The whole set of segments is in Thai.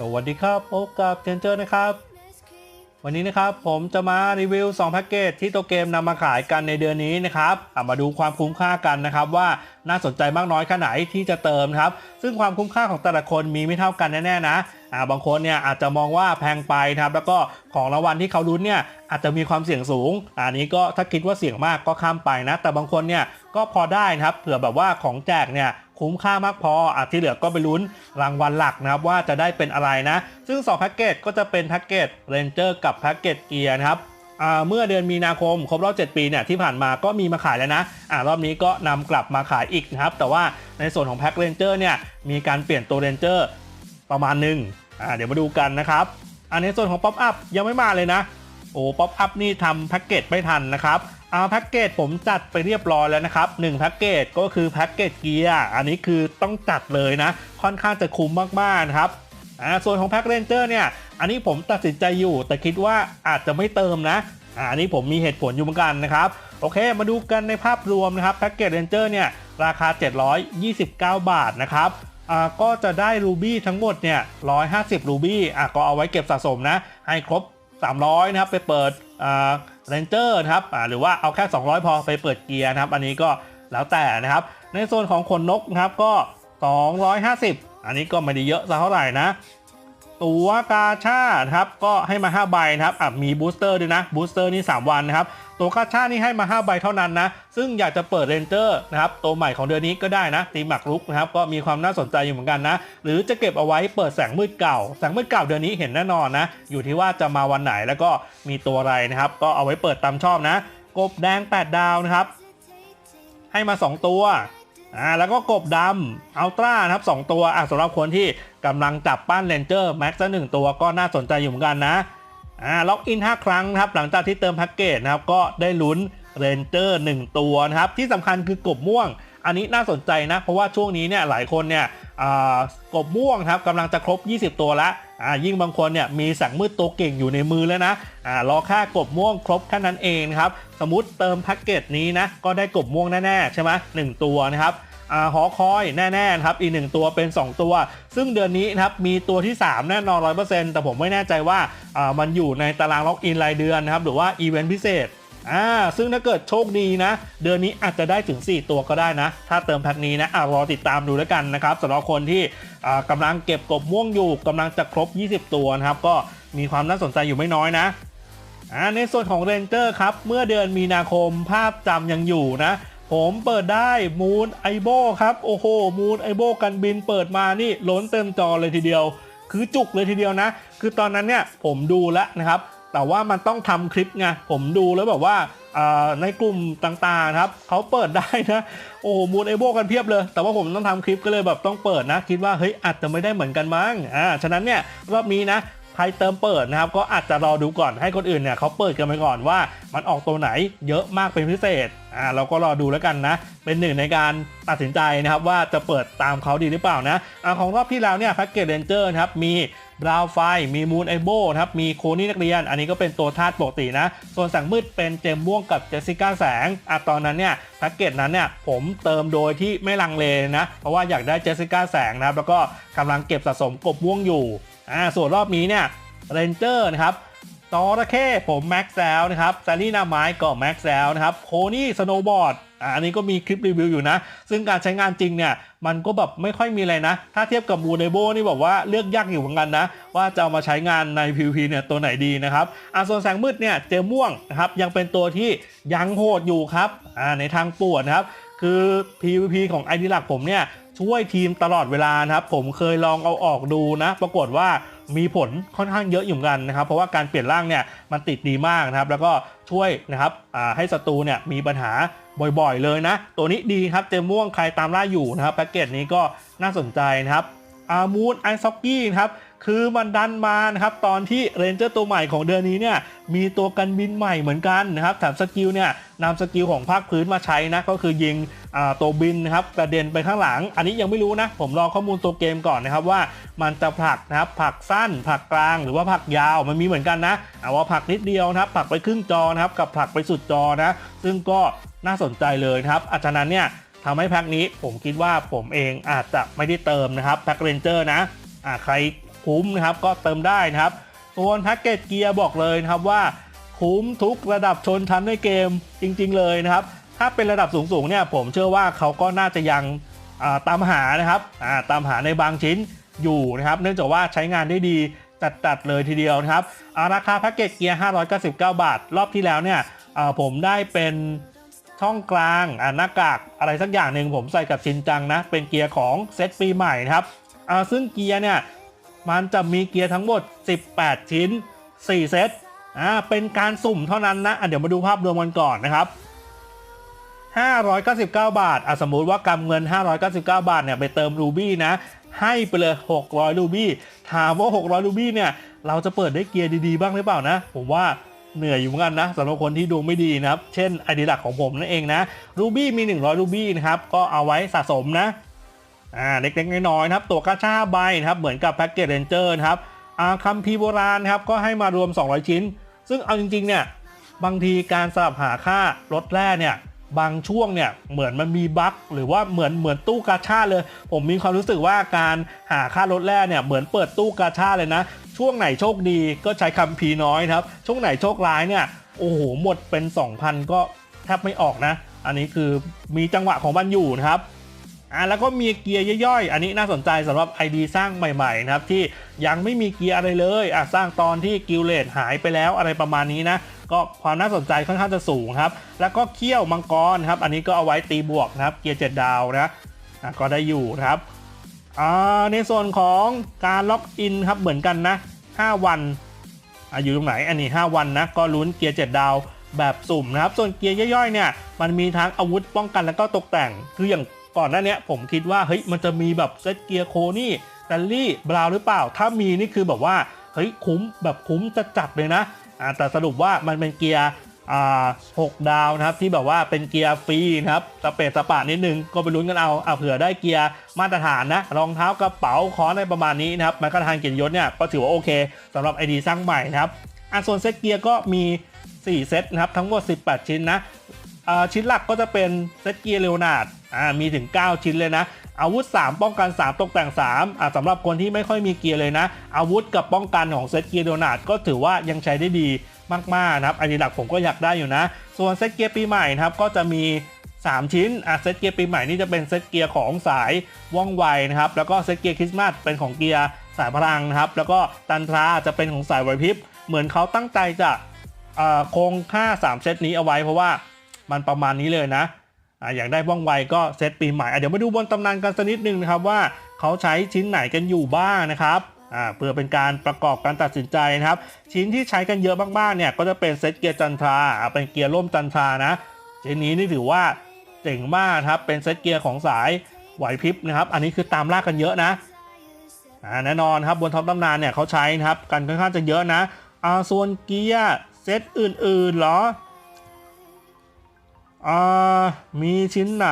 สวัสดีครับพบกับเทนเจอร์นะครับ วันนี้นะครับผมจะมารีวิว 2 แพ็กเกจที่ตัวเกมนำมาขายกันในเดือนนี้นะครับเอามาดูความคุ้มค่ากันนะครับว่าน่าสนใจมากน้อยแค่ไหนที่จะเติมครับ ซึ่งความคุ้มค่าของแต่ละคนมีไม่เท่ากันแน่ๆนะ อ่าบางคนเนี่ยอาจจะมองว่าแพงไปนะครับแล้วก็ของรางวัลที่เขาลุ้นเนี่ยอาจจะมีความเสี่ยงสูงอันนี้ก็ถ้าคิดว่าเสี่ยงมากก็ข้ามไปนะแต่บางคนเนี่ยก็พอได้นะครับเผื่อแบบว่าของแจกเนี่ยคุ้มค่ามากพออะที่เหลือก็ไปลุ้นรางวัลหลักนะครับว่าจะได้เป็นอะไรนะ ซึ่ง2แพ็กเกจก็จะเป็นแพ็กเกจเรนเจอร์กับแพ็กเกจเกียร์นะครับเมื่อเดือนมีนาคมครบรอบ 7 ปีเนี่ยที่ผ่านมาก็มีมาขายแล้วนะอ่ารอบนี้ก็นำกลับมาขายอีกนะครับ แต่ว่าในส่วนของแพ็กเรนเจอร์เนี่ยมีการเปลี่ยนตัวเรนเจอร์ประมาณหนึ่ง อ่าเดี๋ยวมาดูกันนะครับ อันในส่วนของป๊อปอัพยังไม่มาเลยนะ โอ้ป๊อปอัพนี่ทำแพ็กเกจไม่ทันนะครับเอาแพ็กเกจผมจัดไปเรียบร้อยแล้วนะครับ1แพ็กเกจก็คือแพ็กเกจเกียร์อันนี้คือต้องจัดเลยนะ ค่อนข้างจะคุ้มมากๆนะครับอ่าส่วนของแพ็กเรนเจอร์เนี่ย อันนี้ผมตัดสินใจอยู่ แต่คิดว่าอาจจะไม่เติมนะอันนี้ผมมีเหตุผลอยู่เหมือนกันนะครับ โอเค มาดูกันในภาพรวมนะครับแพ็กเกจเรนเจอร์เนี่ย ราคา 729 บาทนะครับ อ่าก็จะได้รูบี้ทั้งหมดเนี่ย150 รูบี้อะก็เอาไว้เก็บสะสมนะ ให้ครบ 300 นะครับ ไปเปิดอ่าเรนเจอร์นะครับอ่าหรือว่าเอาแค่ 200 พอไปเปิดเกียร์นะครับ อันนี้ก็แล้วแต่นะครับ ในโซนของขนนกนะครับก็ 250 อันนี้ก็ไม่ได้เยอะสักเท่าไหร่นะ ตัวกาชาดครับก็ให้มา 5 ใบนะครับอะมีบูสเตอร์ด้วยนะบูสเตอร์นี่ 3 วันนะครับตัวกาชานี่ให้มา 5 ใบเท่านั้นนะ ซึ่งอยากจะเปิดเรนเจอร์นะครับตัวใหม่ของเดือนนี้ก็ได้นะ ตีหมักรุกนะครับ ก็มีความน่าสนใจอยู่เหมือนกันนะ หรือจะเก็บเอาไว้เปิดแสงมืดเก่า แสงมืดเก่าเดือนนี้เห็นแน่นอนนะ อยู่ที่ว่าจะมาวันไหนแล้วก็มีตัวอะไรนะครับ ก็เอาไว้เปิดตามชอบนะ กบแดง 8 ดาวนะครับ ให้มา 2 ตัว อ่าแล้วก็กบดำอัลตร้านะครับ2ตัวอะสำหรับคนที่กำลังจับปั้นเรนเจอร์แม็กซ์หนึ่งตัวก็น่าสนใจอยู่เหมือนกันนะอ่าล็อกอิน 5 ครั้งนะครับหลังจากที่เติมแพ็กเกจนะครับก็ได้ลุ้นเรนเจอร์1ตัวนะครับที่สำคัญคือกบม่วง อันนี้น่าสนใจนะ เพราะว่าช่วงนี้เนี่ยหลายคนเนี่ย กบม่วงครับกำลังจะครบ 20 ตัวล้วอ่ายิ่งบางคนเนี่ยมีแสงมืดตัวเก่งอยู่ในมือแล้วนะรอค่ากบม่วงครบแค่นั้นเองครับสมมติเติมแพ็กเกจนี้นะก็ได้กบม่วงแน่ๆใช่ไหมหนึ่งตัวนะครับหอคอยแน่ๆครับอีกหนึ่งตัวเป็น 2 ตัว ซึ่งเดือนนี้นะครับมีตัวที่ 3 แน่นอน 100%แต่ผมไม่แน่ใจว่ามันอยู่ในตารางล็อกอินรายเดือนนะครับหรือว่าอีเวนต์พิเศษ อ่าซึ่งถ้าเกิดโชคดีนะ เดือนนี้อาจจะได้ถึง 4 ตัวก็ได้นะ ถ้าเติมแพ็คนี้นะอ่ารอติดตามดูแล้วกันนะครับสำหรับคนที่อ่ากำลังเก็บกบม่วงอยู่กำลังจะครบ 20 ตัวนะครับ ก็มีความน่าสนใจอยู่ไม่น้อยนะอ่าในส่วนของเรนเจอร์ครับ เมื่อเดือนมีนาคมภาพจำยังอยู่นะ ผมเปิดได้มูนไอโบครับ โอ้โหมูนไอโบกันบินเปิดมานี่ล้นเต็มจอเลยทีเดียว คือจุกเลยทีเดียวนะ คือตอนนั้นเนี่ยผมดูแล้วนะครับ แต่ว่ามันต้องทำคลิปไงผมดูแล้วแบบว่าในกลุ่มต่างๆครับเขาเปิดได้นะ โอ้โหมูนไอโบกันเพียบเลย แต่ว่าผมต้องทำคลิปก็เลยแบบต้องเปิดนะ คิดว่าเฮ้ยอาจจะไม่ได้เหมือนกันมั้งอ่าฉะนั้นเนี่ยรอบนี้นะ ใครเติมเปิดนะครับก็อาจจะรอดูก่อนให้คนอื่นเนี่ยเขาเปิดกันไปก่อนว่า มันออกตัวไหนเยอะมากเป็นพิเศษอ่าเราก็รอดูแล้วกันนะ เป็นหนึ่งในการตัดสินใจนะครับว่าจะเปิดตามเขาดีหรือเปล่านะอ่าของรอบที่แล้วเนี่ยแพ็กเกจเรนเจอร์นะครับมีบราวไฟ มีมูนไอโบนะครับ มีโคนี่นักเรียน อันนี้ก็เป็นตัวธาตุปกตินะ ส่วนแสงมืดเป็นเจมม่วงกับเจสสิก้าแสงอะตอนนั้นเนี่ยแพ็กเกจนั้นเนี่ยผมเติมโดยที่ไม่ลังเลนะ เพราะว่าอยากได้เจสสิก้าแสงนะครับ แล้วก็กำลังเก็บสะสมกบม่วงอยู่ อ่าส่วนรอบนี้เนี่ยเรนเจอร์นะครับจอระเข้ผมแม็กซ์แล้วนะครับซารี่นาไม้ก็แม็กซ์แล้วนะครับโคนี่สโนว์บอร์ดอ่าอันนี้ก็มีคลิปรีวิวอยู่นะ ซึ่งการใช้งานจริงเนี่ย มันก็แบบไม่ค่อยมีอะไรนะ ถ้าเทียบกับมูเนโบนี่บอกว่าเลือกยากอยู่เหมือนกันนะ ว่าจะเอามาใช้งานใน PVP เนี่ยตัวไหนดีนะครับอ่าส่วนแสงมืดเนี่ยเจม่วงนะครับยังเป็นตัวที่ยังโหดอยู่ครับอ่าในทางปวดนะครับคือ PVP ของไอดีหลักผมเนี่ย ช่วยทีมตลอดเวลานะครับผมเคยลองเอาออกดูนะ ปรากฏว่ามีผลค่อนข้างเยอะอยู่มกันนะครับ เพราะว่าการเปลี่ยนร่างเนี่ยมันติดดีมากนะครับ แล้วก็ช่วยนะครับให้ศัตรูเนี่ยมีปัญหาบ่อยๆเลยนะ ตัวนี้ดีครับเจมม่วงใครตามล่าอยู่นะครับแพ็กเกจนี้ก็น่าสนใจนะครับอามูนไอซ็อกกี้นะครับ คือมันดันมานะครับตอนที่เรนเจอร์ตัวใหม่ของเดือนนี้เนี่ยมีตัวกันบินใหม่เหมือนกันนะครับแถมสกิลเนี่ยนำสกิลของภาคพื้นมาใช้นะก็คือยิงตัวบินนะครับกระเด็นไปข้างหลัง อันนี้ยังไม่รู้นะ ผมรอข้อมูลตัวเกมก่อนนะครับว่ามันจะผลักนะครับผลักสั้นผลักกลางหรือว่าผลักยาวมันมีเหมือนกันนะเอาว่าผลักนิดเดียวนะครับผลักไปครึ่งจอนะครับกับผลักไปสุดจอนะซึ่งก็น่าสนใจเลยนะครับอาจารย์นั้นเนี่ยทำให้แพ็คนี้ผมคิดว่าผมเองอาจจะไม่ได้เติมนะครับแพ็คเรนเจอร์นะใคร คุ้มนะครับก็เติมได้นะครับส่วนแพ็กเกจเกียร์บอกเลยนะครับว่าคุ้มทุกระดับชนชั้นในเกมจริง ๆ เลยนะครับ ถ้าเป็นระดับสูงๆเนี่ยผมเชื่อว่าเขาก็น่าจะยังตามหานะครับตามหาในบางชิ้นอยู่นะครับ เนื่องจากว่าใช้งานได้ดีจัดๆเลยทีเดียวนะครับอ่าราคาแพ็กเกจเกียร์ 599 บาท รอบที่แล้วเนี่ยผมได้เป็นช่องกลางหน้ากากอะไรสักอย่างหนึ่งผมใส่กับชินจังนะ เป็นเกียร์ของเซตปีใหม่นะครับซึ่งเกียร์เนี่ย มันจะมีเกียร์ทั้งหมด 18 ชิ้น 4 เซตอ่าเป็นการสุ่มเท่านั้นนะอะเดี๋ยวมาดูภาพรวมกันก่อนนะครับ 599 บาทอะสมมุติว่ากำเงิน 599 บาทเนี่ยไปเติมรูบี้นะ ให้ไปเลย 600 รูบี้ถามว่า 600 รูบี้เนี่ย เราจะเปิดได้เกียร์ดีๆ บ้างหรือเปล่านะ ผมว่าเหนื่อยอยู่เหมือนกันนะสำหรับคนที่ดูไม่ดีนะครับ เช่นไอดีหลักของผมนั่นเองนะรูบี้มี 100 รูบี้นะครับ ก็เอาไว้สะสมนะ อ่าเล็กๆน้อยๆนะครับตัวกระชาใบนะครับเหมือนกับแพ็กเกจเรนเจอร์นะครับอ่าคัมภีร์โบราณครับก็ให้มารวม 200 ชิ้น ซึ่งเอาจริงๆเนี่ยบางทีการสลับหาค่ารถแร่เนี่ยบางช่วงเนี่ยเหมือนมันมีบั๊กหรือว่าเหมือนเหมือนตู้กาชาเลย ผมมีความรู้สึกว่าการหาค่ารถแร่เนี่ยเหมือนเปิดตู้กาชาเลยนะ ช่วงไหนโชคดีก็ใช้คัมภีร์น้อยครับ ช่วงไหนโชคร้ายเนี่ยโอ้โหหมดเป็น 2,000 ก็แทบไม่ออกนะ อันนี้คือมีจังหวะของมันอยู่นะครับ อ่าแล้วก็มีเกียร์ย่อยๆ อันนี้น่าสนใจสำหรับ ID สร้างใหม่ๆนะครับที่ยังไม่มีเกียร์อะไรเลยอะสร้างตอนที่กิลเลตหายไปแล้วอะไรประมาณนี้นะก็ความน่าสนใจค่อนข้างจะสูงครับ แล้วก็เขี้ยวมังกรครับ อันนี้ก็เอาไว้ตีบวกนะครับเกียร์7ดาวนะอะก็ได้อยู่นะครับอ่าในส่วนของการล็อกอินครับเหมือนกันนะ 5 วันอะอยู่ตรงไหนอันนี้ 5 วันนะก็ลุ้นเกียร์7ดาวแบบสุ่มนะครับ ส่วนเกียร์ย่อยๆเนี่ยมันมีทั้งอาวุธป้องกันแล้วก็ตกแต่งคืออย่าง ก่อนหน้าเนี้ยผมคิดว่าเฮ้ยมันจะมีแบบเซตเกียร์โคนี่แตลลี่บราวหรือเปล่า ถ้ามีนี่คือแบบว่าเฮ้ยคุ้มแบบคุ้มจะจัดเลยนะอ่าแต่สรุปว่ามันเป็นเกียร์อ่าหกดาวนะครับที่แบบว่าเป็นเกียร์ฟรีนะครับสเปซสปานิดนึงก็ไปลุ้นกันเอาเอาเผื่อได้เกียร์มาตรฐานนะรองเท้ากระเป๋าคอในประมาณนี้นะครับมันก็ทางเกียรติยศเนี่ยก็ถือว่าโอเคสำหรับไอดีสร้างใหม่นะครับอ่าส่วนเซตเกียร์ก็มี 4 เซตนะครับทั้งหมด 18 ชิ้นนะอ่าชิ้นหลักก็จะเป็นเซตเกียร์เลโอนาร์ด อ่ามีถึง 9 ชิ้นเลยนะ อาวุธ 3 ป้องกัน 3 ตกแต่ง3อ่าสำหรับคนที่ไม่ค่อยมีเกียร์เลยนะ อาวุธกับป้องกันของเซตเกียร์โอนาร์ดก็ถือว่ายังใช้ได้ดีมากๆนะครับอันนี้หลักผมก็อยากได้อยู่นะ ส่วนเซตเกียร์ปีใหม่นะครับก็จะมี 3 ชิ้นอะเซตเกียร์ปีใหม่นี่จะเป็นเซตเกียร์ของสายว่องไวนะครับแล้วก็เซตเกียร์คริสต์มาสเป็นของเกียร์สายพลังนะครับแล้วก็ตันทราจะเป็นของสายไหวพริบเหมือนเขาตั้งใจจะอ่าคงค่า 3 เซตนี้เอาไว้เพราะว่ามันประมาณนี้เลยนะ อยากได้ว่องไวก็เซตปีใหม่เดี๋ยวมาดูบนตำนานกันสักนิดนึงนะครับว่าเขาใช้ชิ้นไหนกันอยู่บ้างนะครับเพื่อเป็นการประกอบการตัดสินใจนะครับ ชิ้นที่ใช้กันเยอะมากๆเนี่ยก็จะเป็นเซตเกียร์จันทราเป็นเกียร์ร่มจันทรานะชิ้นนี้นี่ถือว่าเจ๋งมากครับเป็นเซตเกียร์ของสายไหวพริบนะครับ อันนี้คือตามล่ากันเยอะนะแน่นอนครับบนท็อปตำนานเนี่ยเขาใช้นะครับกันค่อนข้างจะเยอะนะส่วนเกียร์เซตอื่นๆหรอ อ่ามีชิ้นไหน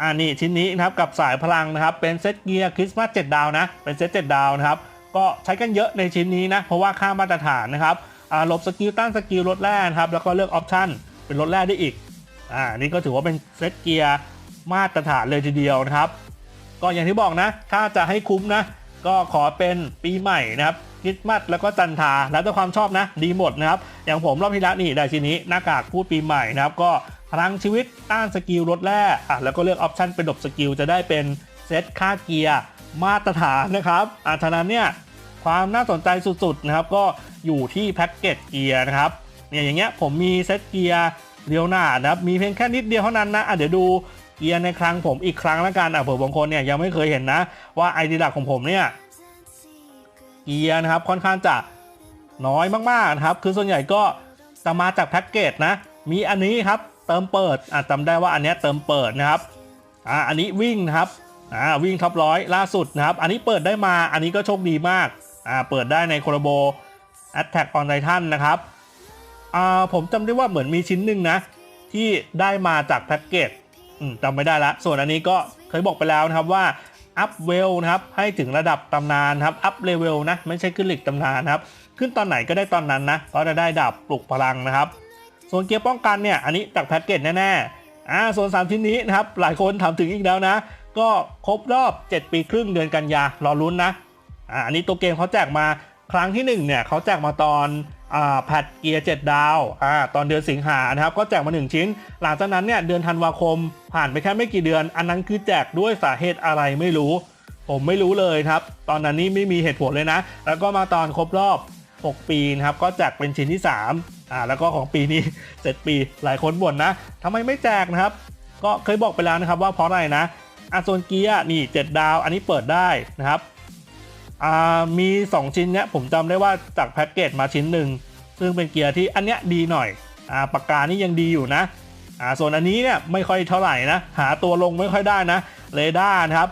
อ่านี่ชิ้นนี้นะครับกับสายพลังนะครับ เป็นเซตเกียร์คริสต์มาส7ดาวนะ เป็นเซต7ดาวนะครับ ก็ใช้กันเยอะในชิ้นนี้นะ เพราะว่าค่ามาตรฐานนะครับอ่าหลบสกิลต้านสกิลลดแร่นะครับ แล้วก็เลือกออปชั่นเป็นลดแร่ได้อีกอ่านี่ก็ถือว่าเป็นเซตเกียร์มาตรฐานเลยทีเดียวนะครับ ก็อย่างที่บอกนะ ถ้าจะให้คุ้มนะ ก็ขอเป็นปีใหม่นะครับ ริสต์มาสแล้วก็จันทาแล้วแต่ความชอบนะดีหมดนะครับอย่างผมรอบที่แล้วนี่ได้ชิ้นนี้หน้ากากพูดปีใหม่นะครับก็พลังชีวิตต้านสกิลลดแร่อะแล้วก็เลือกออปชันเป็นดบสกิลจะได้เป็นเซตค่าเกียร์มาตรฐานนะครับอะฉะนั้นเนี่ยความน่าสนใจสุดๆนะครับก็อยู่ที่แพ็กเกจเกียร์นะครับเนี่ยอย่างเงี้ยผมมีเซตเกียร์เรียวหนานะครับมีเพียงแค่นิดเดียวเท่านั้นนะอะเดี๋ยวดูเกียร์ในครั้งผมอีกครั้งแล้วกันอะเผื่อบางคนเนี่ยยังไม่เคยเห็นนะว่าไอเดียหลักของผมเนี่ย เกียร์นะครับค่อนข้างจะน้อยมากๆนะครับ คือส่วนใหญ่ก็จะมาจากแพ็กเกจนะ มีอันนี้ครับเติมเปิดอะจำได้ว่าอันนี้เติมเปิดนะครับอ่าอันนี้วิ่งนะครับอ่าวิ่งท็อปร้อยล่าสุดนะครับ อันนี้เปิดได้มาอันนี้ก็โชคดีมากอ่าเปิดได้ในโคโรโบ Attack on Titan นนะครับอ่าผมจำได้ว่าเหมือนมีชิ้นหนึ่งนะ ที่ได้มาจากแพ็กเกจจำไม่ได้ละ ส่วนอันนี้ก็เคยบอกไปแล้วนะครับว่า อัพเวลนะครับให้ถึงระดับตำนานครับอัพเลเวลนะไม่ใช่ขึ้นหลิกตำนานนะครับขึ้นตอนไหนก็ได้ตอนนั้นนะก็จะได้ดาบปลุกพลังนะครับ ส่วนเกียร์ป้องกันเนี่ยอันนี้จากแพ็กเกจแน่ๆอ่าส่วน 3 ชิ้นนี้นะครับหลายคนถามถึงอีกแล้วนะ ก็ครบรอบ 7 ปีครึ่งเดือนกันยารอลุ้นนะอ่าอันนี้ตัวเกมเขาแจกมาครั้งที่หนึ่งเนี่ยเขาแจกมาตอน แพทเกียร์ 7 ดาวอ่าตอนเดือนสิงหานะครับ ก็แจกมา 1 ชิ้น หลังจากนั้นเนี่ยเดือนธันวาคม ผ่านไปแค่ไม่กี่เดือน อันนั้นคือแจกด้วยสาเหตุอะไรไม่รู้ ผมไม่รู้เลยครับ ตอนนั้นนี่ไม่มีเหตุผลเลยนะ แล้วก็มาตอนครบรอบ 6 ปีนะครับ ก็แจกเป็นชิ้นที่ 3อ่าแล้วก็ของปีนี้ 7 ปี หลายคนบ่นนะทำไมไม่แจกนะครับ ก็เคยบอกไปแล้วนะครับว่าเพราะอะไรนะอาโซนเกียร์นี่ 7 ดาว อันนี้เปิดได้นะครับ อ่ามี 2 ชิ้นเนี้ยผมจำได้ว่าจากแพ็กเกจมาชิ้นหนึ่งซึ่งเป็นเกียร์ที่อันเนี้ยดีหน่อยอ่าปากกานี่ยังดีอยู่นะอ่าส่วนอันนี้เนี่ยไม่ค่อยเท่าไหร่นะหาตัวลงไม่ค่อยได้นะเรดาร์นะครับ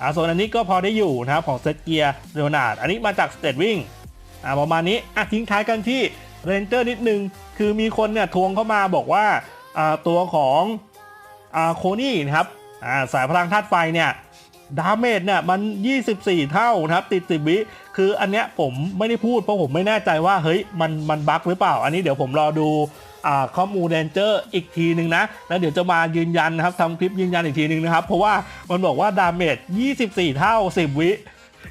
อ่าส่วนอันนี้ก็พอได้อยู่นะครับของเซตเกียร์เรโอนาดอันนี้มาจากสเตทวิ่งอ่าประมาณนี้อะทิ้งท้ายกันที่เรนเจอร์นิดนึงคือมีคนเนี่ยทวงเข้ามาบอกว่าอ่าตัวของอ่าโคนี่นะครับอ่าสายพลังธาตุไฟเนี่ย ดาเมจเนี่ยมัน 24 เท่านะครับ ติดสิบวิคืออันเนี้ยผมไม่ได้พูดเพราะผมไม่แน่ใจว่าเฮ้ยมันมันบั๊กหรือเปล่า อันนี้เดี๋ยวผมรอดูอข้อมูลเรนเจอร์อีกทีหนึ่งนะ แล้วเดี๋ยวจะมายืนยันนะครับทำคลิปยืนยันอีกทีหนึ่งนะครับ เพราะว่ามันบอกว่าดาเมจ 24 เท่า 10 วิ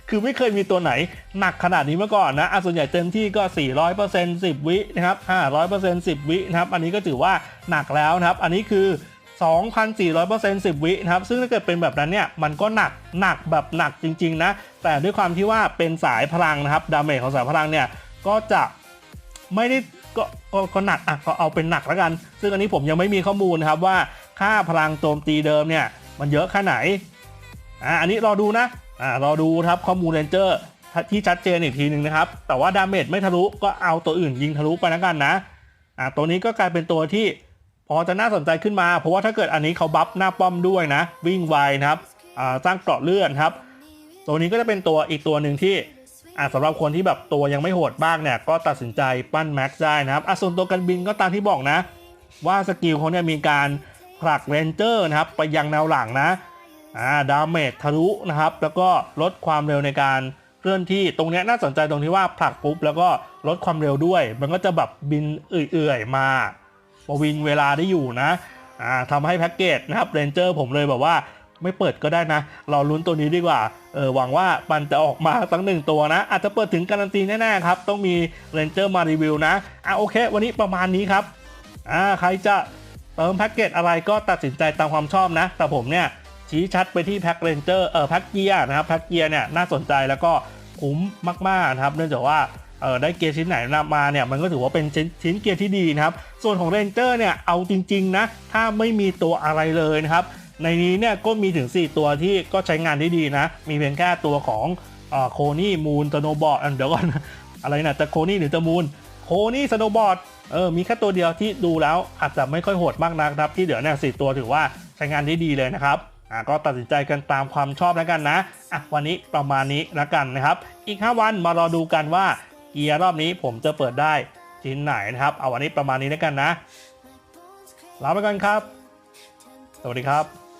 คือไม่เคยมีตัวไหนหนักขนาดนี้มาก่อนนะอะส่วนใหญ่เต็มที่ก็ 400% 10 วินะครับ500% 10 วินะครับ อันนี้ก็ถือว่าหนักแล้วนะครับ อันนี้คือ 2,400% 10 วินะครับ ซึ่งถ้าเกิดเป็นแบบนั้นเนี่ย มันก็หนักหนักแบบหนักจริง ๆ นะ แต่ด้วยความที่ว่าเป็นสายพลังนะครับ ดาเมจของสายพลังเนี่ย ก็จะไม่ได้ก็ก็ก็หนักอะก็เอาเป็นหนักแล้วกัน ซึ่งอันนี้ผมยังไม่มีข้อมูลนะครับว่าค่าพลังโจมตีเดิมเนี่ย มันเยอะแค่ไหนอ่าอันนี้รอดูนะอ่ารอดูครับข้อมูลเรนเจอร์ที่ชัดเจนอีกทีหนึ่งนะครับ แต่ว่าดาเมจไม่ทะลุก็เอาตัวอื่นยิงทะลุไปแล้วกันนะอ่าตัวนี้ก็กลายเป็นตัวที่ พอจะน่าสนใจขึ้นมา เพราะว่าถ้าเกิดอันนี้เขาบัฟหน้าป้อมด้วยนะ วิ่งไวนะครับสร้างเกราะเลื่อนครับ ตัวนี้ก็จะเป็นตัวอีกตัวหนึ่งที่อ่าสำหรับคนที่แบบตัวยังไม่โหดบ้างเนี่ยก็ตัดสินใจปั้นแม็กซ์ได้นะครับอะส่วนตัวกันบินก็ตามที่บอกนะ ว่าสกิลเขาเนี่ยมีการผลักเรนเจอร์นะครับไปยังแนวหลังนะอ่าดาเมจทะลุนะครับ แล้วก็ลดความเร็วในการเคลื่อนที่ตรงนี้น่าสนใจตรงที่ว่าผลักปุ๊บแล้วก็ลดความเร็วด้วย มันก็จะแบบบินเอื่อยๆมา ประวิงเวลาได้อยู่นะอ่าทำให้แพ็กเกจนะครับเรนเจอร์ผมเลยแบบว่าไม่เปิดก็ได้นะ เราลุ้นตัวนี้ดีกว่า เออหวังว่ามันจะออกมาตั้งหนึ่งตัวนะ อาจจะเปิดถึงการันตีแน่ๆครับ ต้องมีเรนเจอร์มารีวิวนะ อะโอเค วันนี้ประมาณนี้ครับ อ่าใครจะเติมแพ็กเกจอะไรก็ตัดสินใจตามความชอบนะ แต่ผมเนี่ยชี้ชัดไปที่แพ็กเรนเจอร์ เออแพ็กเกียร์นะครับ แพ็กเกียร์เนี่ยน่าสนใจแล้วก็คุ้มมากๆนะครับ เนื่องจากว่า เออได้เกียร์ชิ้นไหนมาเนี่ยมันก็ถือว่าเป็นชิ้นนเกียร์ที่ดีนะครับ ส่วนของเรนเจอร์เนี่ยเอาจริงๆนะถ้าไม่มีตัวอะไรเลยนะครับ ในนี้เนี่ยก็มีถึง 4 ตัวที่ก็ใช้งานได้ดีนะ มีเพียงแค่ตัวของโคนี่มูนสโนบอร์ดเดี๋ยวก่อนอะไรนะจะโคนี่หรือจะมูนโคนี่สโนบอร์ดเออมีแค่ตัวเดียวที่ดูแล้วอาจจะไม่ค่อยโหดมากนักครับ ที่เหลือเนี่ยสตัวถือว่าใช้งานได้ดีเลยนะครับอะก็ตัดสินใจกันตามความชอบแล้วกันนะอะวันนี้ประมาณนี้แล้วกันนะครับ อีก 5 วันมารอดูกันว่า เกียร์รอบนี้ผมจะเปิดได้ชิ้นไหนนะครับ เอาวันนี้ประมาณนี้แล้วกันนะลาไปกันครับ สวัสดีครับ